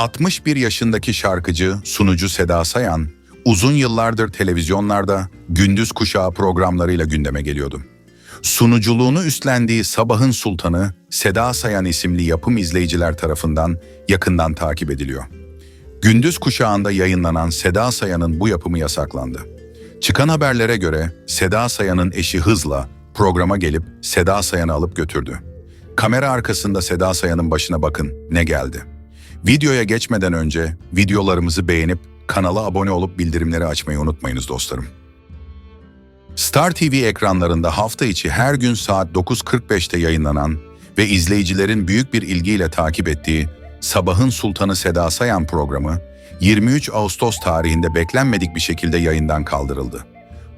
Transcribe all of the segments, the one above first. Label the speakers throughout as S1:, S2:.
S1: 61 yaşındaki şarkıcı, sunucu Seda Sayan, uzun yıllardır televizyonlarda gündüz kuşağı programlarıyla gündeme geliyordu. Sunuculuğunu üstlendiği Sabahın Sultanı, Seda Sayan isimli yapım izleyiciler tarafından yakından takip ediliyor. Gündüz kuşağında yayınlanan Seda Sayan'ın bu yapımı yasaklandı. Çıkan haberlere göre Seda Sayan'ın eşi hızla programa gelip Seda Sayan'ı alıp götürdü. Kamera arkasında Seda Sayan'ın başına bakın ne geldi. Videoya geçmeden önce videolarımızı beğenip kanala abone olup bildirimleri açmayı unutmayınız dostlarım. Star TV ekranlarında hafta içi her gün saat 9.45'te yayınlanan ve izleyicilerin büyük bir ilgiyle takip ettiği Sabahın Sultanı Seda Sayan programı 23 Ağustos tarihinde beklenmedik bir şekilde yayından kaldırıldı.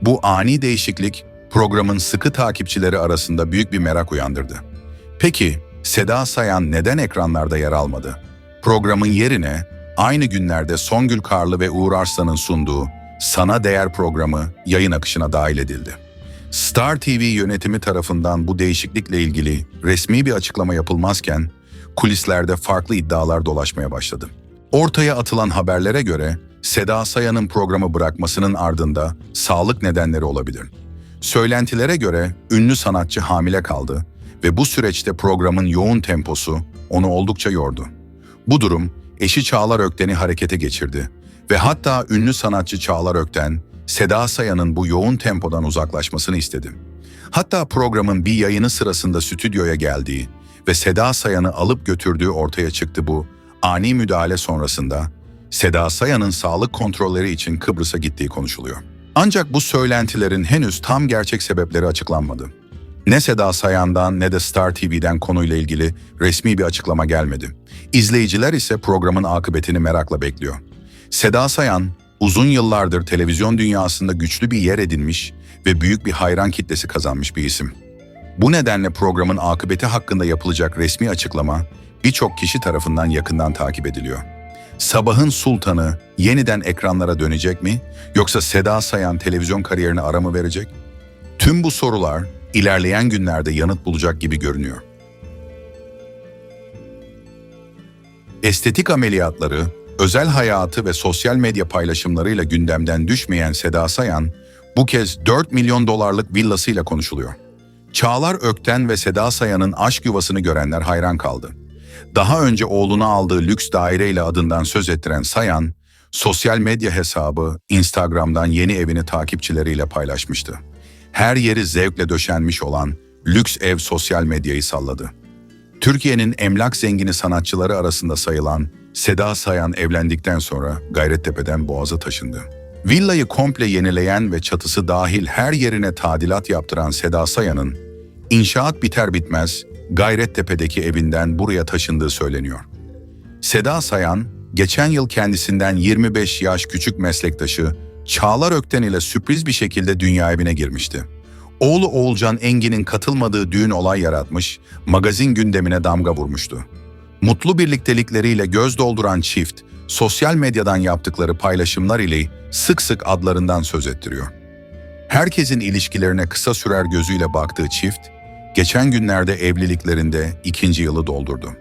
S1: Bu ani değişiklik programın sıkı takipçileri arasında büyük bir merak uyandırdı. Peki Seda Sayan neden ekranlarda yer almadı? Programın yerine aynı günlerde Songül Karlı ve Uğur Arslan'ın sunduğu Sana Değer programı yayın akışına dahil edildi. Star TV yönetimi tarafından bu değişiklikle ilgili resmi bir açıklama yapılmazken kulislerde farklı iddialar dolaşmaya başladı. Ortaya atılan haberlere göre Seda Sayan'ın programı bırakmasının ardında sağlık nedenleri olabilir. Söylentilere göre ünlü sanatçı hamile kaldı ve bu süreçte programın yoğun temposu onu oldukça yordu. Bu durum eşi Çağlar Ökten'i harekete geçirdi ve hatta ünlü sanatçı Çağlar Ökten, Seda Sayan'ın bu yoğun tempodan uzaklaşmasını istedi. Hatta programın bir yayını sırasında stüdyoya geldiği ve Seda Sayan'ı alıp götürdüğü ortaya çıktı bu ani müdahale sonrasında Seda Sayan'ın sağlık kontrolleri için Kıbrıs'a gittiği konuşuluyor. Ancak bu söylentilerin henüz tam gerçek sebepleri açıklanmadı. Ne Seda Sayan'dan ne de Star TV'den konuyla ilgili resmi bir açıklama gelmedi. İzleyiciler ise programın akıbetini merakla bekliyor. Seda Sayan, uzun yıllardır televizyon dünyasında güçlü bir yer edinmiş ve büyük bir hayran kitlesi kazanmış bir isim. Bu nedenle programın akıbeti hakkında yapılacak resmi açıklama birçok kişi tarafından yakından takip ediliyor. Sabahın Sultanı yeniden ekranlara dönecek mi yoksa Seda Sayan televizyon kariyerine ara mı verecek? Tüm bu sorular ilerleyen günlerde yanıt bulacak gibi görünüyor. Estetik ameliyatları, özel hayatı ve sosyal medya paylaşımlarıyla gündemden düşmeyen Seda Sayan, bu kez 4 milyon dolarlık villasıyla konuşuluyor. Çağlar Ökten ve Seda Sayan'ın aşk yuvasını görenler hayran kaldı. Daha önce oğluna aldığı lüks daireyle adından söz ettiren Sayan, sosyal medya hesabı Instagram'dan yeni evini takipçileriyle paylaşmıştı. Her yeri zevkle döşenmiş olan lüks ev sosyal medyayı salladı. Türkiye'nin emlak zengini sanatçıları arasında sayılan Seda Sayan evlendikten sonra Gayrettepe'den Boğaz'a taşındı. Villayı komple yenileyen ve çatısı dahil her yerine tadilat yaptıran Seda Sayan'ın inşaat biter bitmez Gayrettepe'deki evinden buraya taşındığı söyleniyor. Seda Sayan, geçen yıl kendisinden 25 yaş küçük meslektaşı Çağlar Ökten ile sürpriz bir şekilde dünya evine girmişti. Oğlu Oğulcan Engin'in katılmadığı düğün olay yaratmış, magazin gündemine damga vurmuştu. Mutlu birliktelikleriyle göz dolduran çift, sosyal medyadan yaptıkları paylaşımlar ile sık sık adlarından söz ettiriyor. Herkesin ilişkilerine kısa sürer gözüyle baktığı çift, geçen günlerde evliliklerinde ikinci yılı doldurdu.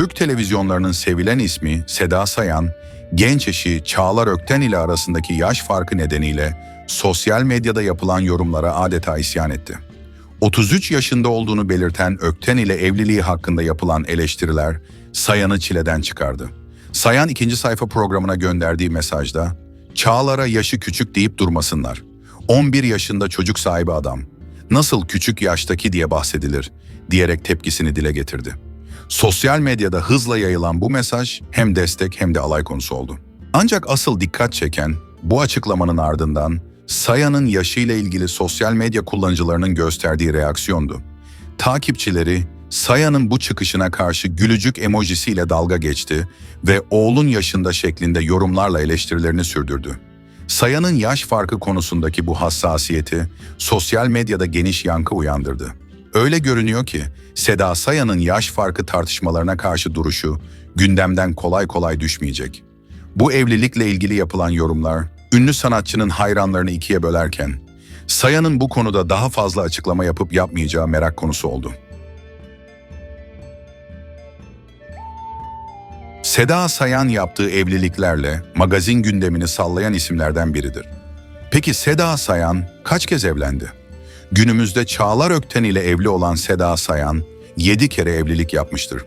S1: Türk televizyonlarının sevilen ismi Seda Sayan, genç eşi Çağlar Ökten ile arasındaki yaş farkı nedeniyle sosyal medyada yapılan yorumlara adeta isyan etti. 33 yaşında olduğunu belirten Ökten ile evliliği hakkında yapılan eleştiriler Sayan'ı çileden çıkardı. Sayan ikinci sayfa programına gönderdiği mesajda, Çağlar'a yaşı küçük deyip durmasınlar. 11 yaşında çocuk sahibi adam. Nasıl küçük yaştaki diye bahsedilir diyerek tepkisini dile getirdi. Sosyal medyada hızla yayılan bu mesaj hem destek hem de alay konusu oldu. Ancak asıl dikkat çeken bu açıklamanın ardından Saya'nın yaşıyla ilgili sosyal medya kullanıcılarının gösterdiği reaksiyondu. Takipçileri Saya'nın bu çıkışına karşı gülücük emojisiyle dalga geçti ve oğlun yaşında şeklinde yorumlarla eleştirilerini sürdürdü. Saya'nın yaş farkı konusundaki bu hassasiyeti sosyal medyada geniş yankı uyandırdı. Öyle görünüyor ki Seda Sayan'ın yaş farkı tartışmalarına karşı duruşu gündemden kolay kolay düşmeyecek. Bu evlilikle ilgili yapılan yorumlar ünlü sanatçının hayranlarını ikiye bölerken Sayan'ın bu konuda daha fazla açıklama yapıp yapmayacağı merak konusu oldu. Seda Sayan yaptığı evliliklerle magazin gündemini sallayan isimlerden biridir. Peki Seda Sayan kaç kez evlendi? Günümüzde Çağlar Ökten ile evli olan Seda Sayan 7 kere evlilik yapmıştır.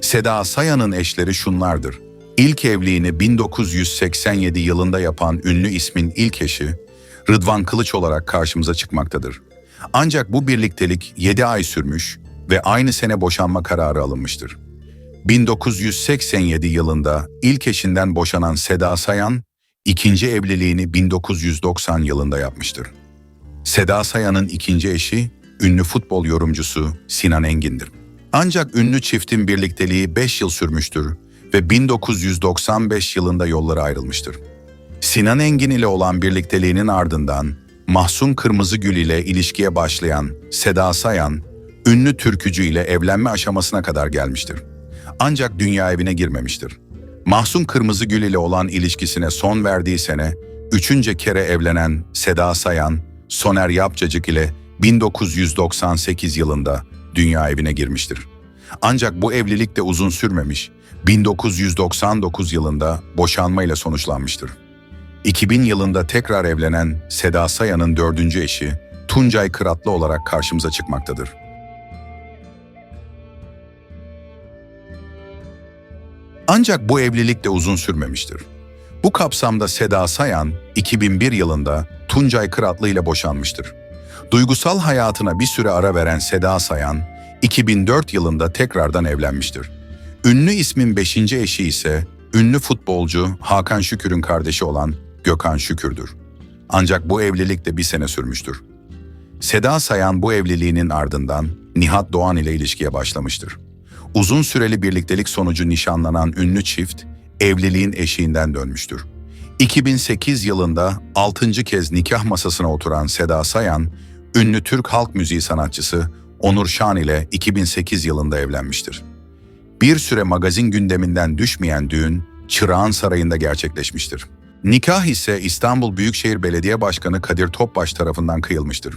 S1: Seda Sayan'ın eşleri şunlardır. İlk evliliğini 1987 yılında yapan ünlü ismin ilk eşi Rıdvan Kılıç olarak karşımıza çıkmaktadır. Ancak bu birliktelik 7 ay sürmüş ve aynı sene boşanma kararı alınmıştır. 1987 yılında ilk eşinden boşanan Seda Sayan, ikinci evliliğini 1990 yılında yapmıştır. Seda Sayan'ın ikinci eşi, ünlü futbol yorumcusu Sinan Engin'dir. Ancak ünlü çiftin birlikteliği 5 yıl sürmüştür ve 1995 yılında yolları ayrılmıştır. Sinan Engin ile olan birlikteliğinin ardından Mahsun Kırmızıgül ile ilişkiye başlayan Seda Sayan, ünlü türkücü ile evlenme aşamasına kadar gelmiştir. Ancak dünya evine girmemiştir. Mahsun Kırmızıgül ile olan ilişkisine son verdiği sene, üçüncü kere evlenen Seda Sayan, Soner Yapcacık ile 1998 yılında dünya evine girmiştir. Ancak bu evlilik de uzun sürmemiş, 1999 yılında boşanmayla sonuçlanmıştır. 2000 yılında tekrar evlenen Seda Sayan'ın dördüncü eşi Tuncay Kıratlı olarak karşımıza çıkmaktadır. Ancak bu evlilik de uzun sürmemiştir. Bu kapsamda Seda Sayan 2001 yılında Tuncay Kıratlı ile boşanmıştır. Duygusal hayatına bir süre ara veren Seda Sayan 2004 yılında tekrardan evlenmiştir. Ünlü ismin beşinci eşi ise ünlü futbolcu Hakan Şükür'ün kardeşi olan Gökhan Şükür'dür. Ancak bu evlilik de bir sene sürmüştür. Seda Sayan bu evliliğinin ardından Nihat Doğan ile ilişkiye başlamıştır. Uzun süreli birliktelik sonucu nişanlanan ünlü çift, evliliğin eşiğinden dönmüştür. 2008 yılında 6. kez nikah masasına oturan Seda Sayan, ünlü Türk halk müziği sanatçısı Onur Şan ile 2008 yılında evlenmiştir. Bir süre magazin gündeminden düşmeyen düğün, Çırağan Sarayı'nda gerçekleşmiştir. Nikah ise İstanbul Büyükşehir Belediye Başkanı Kadir Topbaş tarafından kıyılmıştır.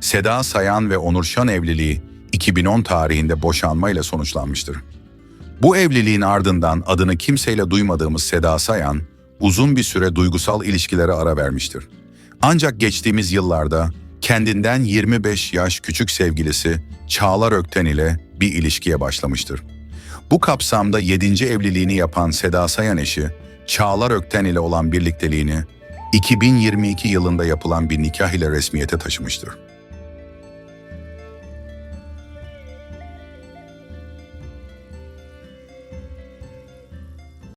S1: Seda Sayan ve Onur Şan evliliği 2010 tarihinde boşanmayla sonuçlanmıştır. Bu evliliğin ardından adını kimseyle duymadığımız Seda Sayan, uzun bir süre duygusal ilişkilere ara vermiştir. Ancak geçtiğimiz yıllarda kendinden 25 yaş küçük sevgilisi Çağlar Ökten ile bir ilişkiye başlamıştır. Bu kapsamda 7. evliliğini yapan Seda Sayan eşi, Çağlar Ökten ile olan birlikteliğini 2022 yılında yapılan bir nikah ile resmiyete taşımıştır.